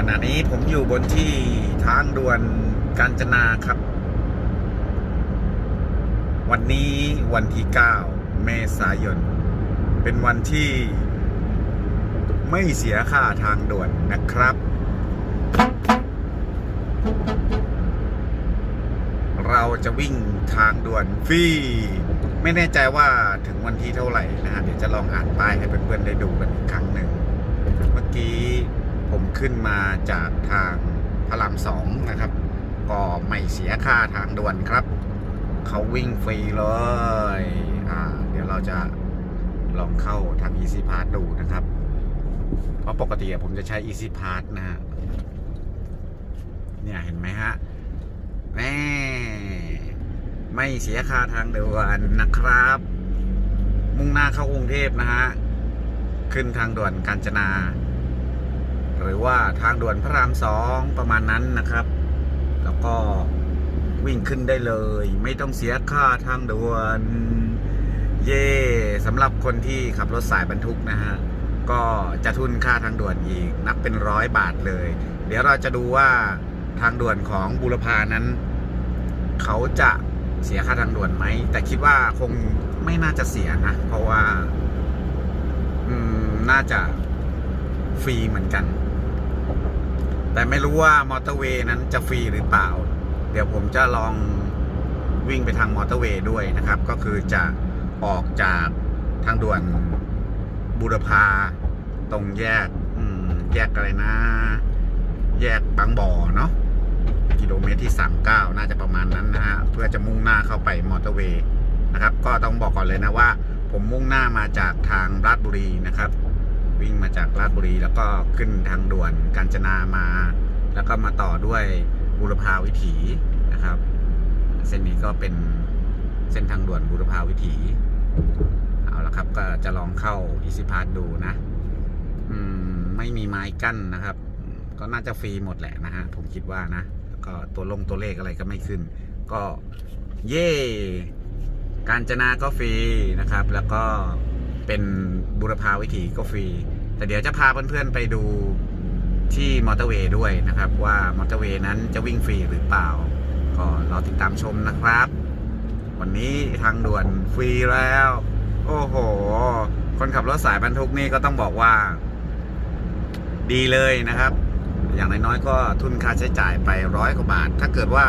ขณะนี้ผมอยู่บนที่ทางด่วนกาญจนาครับ วันนี้วันที่ 9 เมษายน เป็นวันที่ไม่เสียค่าทางด่วนนะครับ เราจะวิ่งทางด่วนฟรี ไม่แน่ใจว่าถึงวันที่เท่าไหร่นะฮะ เดี๋ยวจะลองอ่านป้ายให้เพื่อนๆได้ดูกันอีกครั้งหนึ่ง ขึ้นมาจากทางพระรามสองนะครับ ก็ไม่เสียค่าทางด่วนครับ เขาวิ่งฟรีเลยอ่าเดี๋ยวเราจะลองเข้าทาง Easy Pass ดูนะครับ เพราะปกติผมจะใช้ Easy Pass นะฮะ เนี่ยเห็นไหมฮะแม่ไม่เสียค่าทางด่วนนะครับ มุ่งหน้าเข้ากรุงเทพนะฮะ ขึ้นทางด่วนกาญจนา รือว่าทางด่วนพระรามสองประมาณนั้นนะครับ แล้วก็วิ่งขึ้นได้เลย ไม่ต้องเสียค่าทางด่วน เย่สำหรับคนที่ขับรถสายบรรทุกนะฮะก็จะทุนค่าทางด่วนอีกนับเป็นร้อยบาทเลย เดี๋ยวเราจะดูว่าทางด่วนของบุรพานั้น เขาจะเสียค่าทางด่วนไหม แต่คิดว่าคงไม่น่าจะเสียนะ เพราะว่า อืม น่าจะฟรีเหมือนกัน แต่ไม่รู้ว่ามอเตอร์เวย์นั้นจะฟรีหรือเปล่า เดี๋ยวผมจะลองวิ่งไปทางมอเตอร์เวย์ด้วยนะครับ ก็คือจะออกจากทางด่วนบูรพาตรงแยกแยกอะไรนะ แยกบางบ่อเนาะกิโลเมตรที่ 39 น่าจะประมาณนั้นนะฮะเพื่อจะมุ่งหน้าเข้าไปมอเตอร์เวย์นะครับ ก็ต้องบอกก่อนเลยนะว่า ผมมุ่งหน้ามาจากทางราชบุรีนะครับ วิ่งมาจากราชบุรี แล้วก็ขึ้นทางด่วนกาญจนามา แล้วก็มาต่อด้วยบุรพาวิถีนะครับ เส้นนี้ก็เป็นเส้นทางด่วนบุรพาวิถี เอาละครับก็จะลองเข้าอิสิพาสดูนะ อืม ไม่มีไม้กั้นนะครับ ก็น่าจะฟรีหมดแหละนะฮะผมคิดว่านะแล้วก็ตัวลงตัวเลขอะไรก็ไม่ขึ้น ก็เย่การจนาก็ฟรีนะครับ แล้วก็เป็นบุรพาวิถีก็ฟรี แต่เดี๋ยวจะพาเพื่อนๆไปดูที่มอเตอร์เวย์ด้วยนะครับ ว่ามอเตอร์เวย์นั้นจะวิ่งฟรีหรือเปล่า ก็รอติดตามชมนะครับ วันนี้ทางด่วนฟรีแล้ว โอ้โห คนขับรถสายบรรทุกนี่ก็ต้องบอกว่า ดีเลยนะครับ อย่างน้อยๆก็ทุนค่าใช้จ่ายไปร้อยกว่าบาท ถ้าเกิดว่า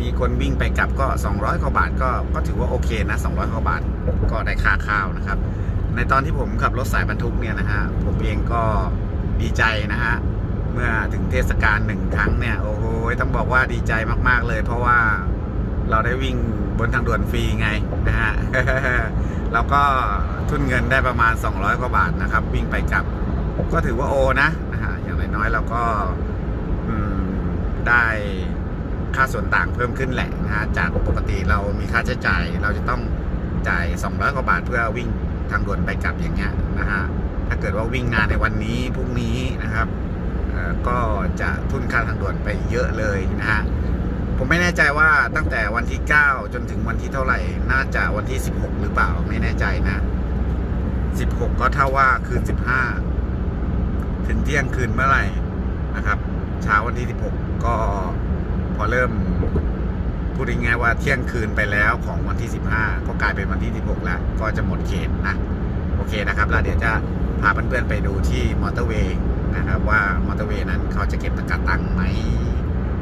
มีคนวิ่งไปกลับก็ 200กว่าบาทก็ก็ถือว่าโอเคนะ 200กว่าบาทก็ได้ค่าข้าวนะครับ ในตอนที่ผมขับรถสายบรรทุกเนี่ยนะฮะผมเองก็ดีใจนะฮะเมื่อถึงเทศกาลหนึ่งครั้งเนี่ยโอ้โหต้องบอกว่าดีใจมาก ๆเลย เพราะว่าเราได้วิ่งบนทางด่วนฟรีไงนะฮะแล้วก็ทุนเงินได้ประมาณ 200 กว่าบาทนะครับ วิ่งไปกลับ ก็ถือว่าโอนะนะฮะอย่างน้อยๆเราก็ได้ค่าส่วนต่างเพิ่มขึ้นแหละนะฮะจากปกติเรามีค่าใช้จ่ายเราจะต้องจ่าย 200 กว่าบาทเพื่อวิ่ง ทางด่วนไปกลับอย่างเงี้ยนะฮะถ้าเกิดว่าวิ่งงานในวันนี้พรุ่งนี้นะครับก็จะทุนค่าทางด่วนไปเยอะเลยนะฮะผมไม่แน่ใจว่าตั้งแต่วันที่ 9 จนถึงวันที่เท่าไหร่ น่าจะวันที่ 16 หรือเปล่าไม่แน่ใจนะ 16 ก็เท่าว่าคืน 15 ถึงเที่ยงคืนเมื่อไหร่นะครับ เช้าวันที่ 16 ก็พอเริ่ม พูดง่ายๆว่าเที่ยงคืนไปแล้วของวันที่ 15 ก็กลายเป็นวันที่ 16 แล้ว ก็จะหมดเขตนะโอเคนะครับแล้วเดี๋ยวจะพาเพื่อนๆไปดูที่มอเตอร์เวย์นะครับว่ามอเตอร์เวย์นั้นเขาจะเก็บตะกาตังไหม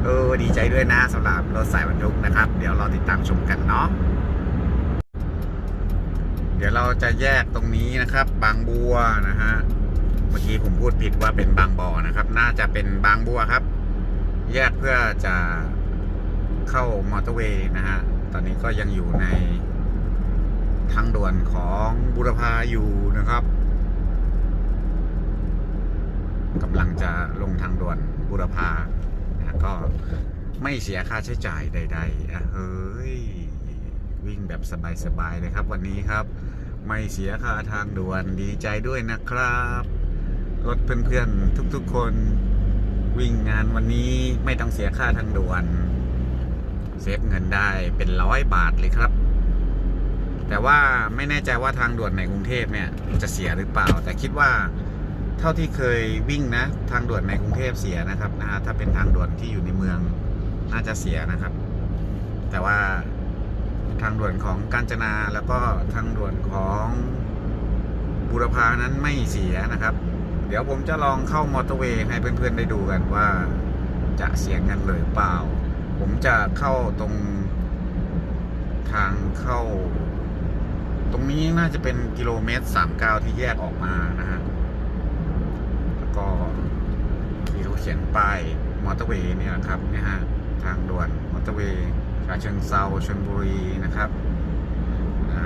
เออดีใจด้วยนะสำหรับรถสายบรรทุกนะครับ เดี๋ยวเรอติดตามชมกันเนาะเดี๋ยวเราจะแยกตรงนี้นะครับ บางบัวนะฮะเมื่อกี้ผมพูดผิดว่าเป็นบางบ่อนะครับ น่าจะเป็นบางบัวครับ แยกเพื่อจะ เข้ามอเตอร์เวย์นะฮะ ตอนนี้ก็ยังอยู่ในทางด่วนของบุรพาอยู่นะครับกำลังจะลงทางด่วนบุรพานะก็ไม่เสียค่าใช้จ่ายใดๆอะเฮ้ย วิ่งแบบสบายๆเลยครับ วันนี้ครับ ไม่เสียค่าทางด่วนดีใจด้วยนะครับ รถเพื่อนๆทุกๆคน วิ่งงานวันนี้ไม่ต้องเสียค่าทางด่วน เซฟเงินได้เป็นร้อยบาทเลยครับ แต่ว่าไม่แน่ใจว่าทางด่วนในกรุงเทพเนี่ยจะเสียหรือเปล่า แต่คิดว่าเท่าที่เคยวิ่งนะ ทางด่วนในกรุงเทพเสียนะครับนะฮะถ้าเป็นทางด่วนที่อยู่ในเมืองน่าจะเสียนะครับ แต่ว่าทางด่วนของกาญจนาแล้วก็ทางด่วนของบุรพานั้นไม่เสียนะครับ เดี๋ยวผมจะลองเข้ามอเตอร์เวย์ให้เพื่อนๆได้ดูกันว่าจะเสียเงินเลยเปล่า ผมจะเข้าตรงทางเข้า ตรงนี้น่าจะเป็นกิโลเมตรสามเก้าที่แยกออกมานะฮะ แล้วก็ที่เขาเขียนป้ายมอเตอร์เวย์เนี่ยนะครับเนี่ยฮะทางด่วนมอเตอร์เวย์ชาเชิงเซาชลบุรีนะครับอ่า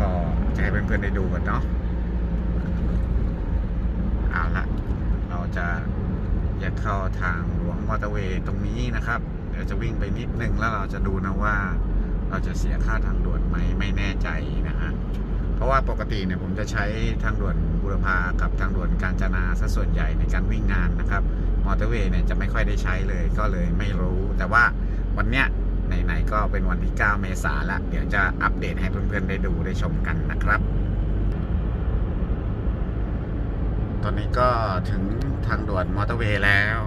ก็จะให้เพื่อนๆได้ดูกันเนาะเอาละเราจะแยกเข้าทางหลวงมอเตอร์เวย์ตรงนี้นะครับ ดี๋ยวจะวิ่งไปนิดนึงแล้วเราจะดูนะว่า เราจะเสียค่าทางด่วนไหมไม่แน่ใจนะฮะเพราะว่าปกติเนี่ยผมจะใช้ทางด่วนบุรพากับทางด่วนกาญจนาซะส่วนใหญ่ในการวิ่งงานนะครับมอเตอร์เวย์เนี่ยจะไม่ค่อยได้ใช้เลยก็เลยไม่รู้ แต่ว่าวันเนี้ยไหนๆก็เป็นวันที่ 9 เมษาแล้ว เดี๋ยวจะอัปเดตให้เพื่อนๆได้ดูได้ชมกันนะครับ ตอนนี้ก็ถึงทางด่วนมอเตอร์เวย์แล้ว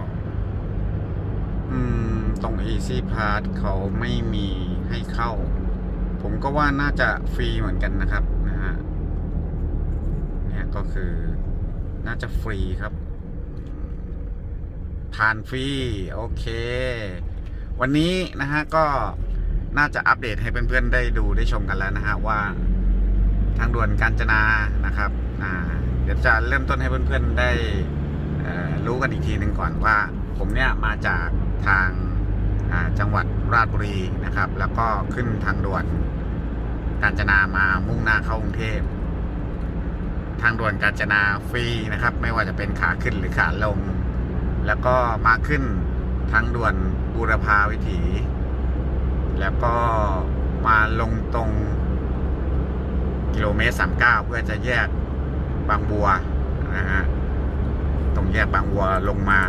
อืม ตรง Easy Pass เขาไม่มีให้เข้า ผมก็ว่าน่าจะฟรีเหมือนกันนะครับนะฮะเนี่ยก็คือน่าจะฟรีครับผ่านฟรีโอเค วันนี้นะฮะก็น่าจะอัปเดตให้เพื่อนๆได้ดูได้ชมกันแล้วนะฮะว่าทางด่วนกาญจนานะครับอ่าเดี๋ยวจะเริ่มต้นให้เพื่อนๆได้รู้กันอีกทีหนึ่งก่อนว่า ผมเนี่ยมาจากทาง จังหวัดราชบุรีนะครับ แล้วก็ขึ้นทางด่วนกาญจนามามุ่งหน้าเข้ากรุงเทพทางด่วนกาญจนาฟรีนะครับ ไม่ว่าจะเป็นขาขึ้นหรือขาลง แล้วก็มาขึ้นทางด่วนบูรพาวิถี แล้วก็มาลงตรงกิโลเมตร 39 เพื่อจะแยกบางบัวนะฮะตรงแยกบางบัวลงมา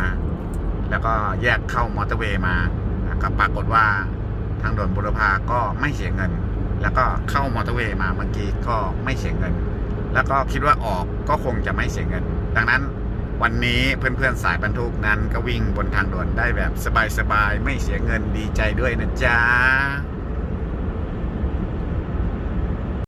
แล้วก็แยกเข้ามอเตอร์เวย์มา ก็ปรากฏว่าทางด่วนบุรพาก็ไม่เสียเงิน แล้วก็เข้ามอเตอร์เวย์มาเมื่อกี้ก็ไม่เสียเงิน แล้วก็คิดว่าออกก็คงจะไม่เสียเงิน ดังนั้นวันนี้เพื่อนๆสายบรรทุกนั้นก็วิ่งบนทางด่วนได้แบบสบายๆไม่เสียเงินดีใจด้วยนะจ๊ะ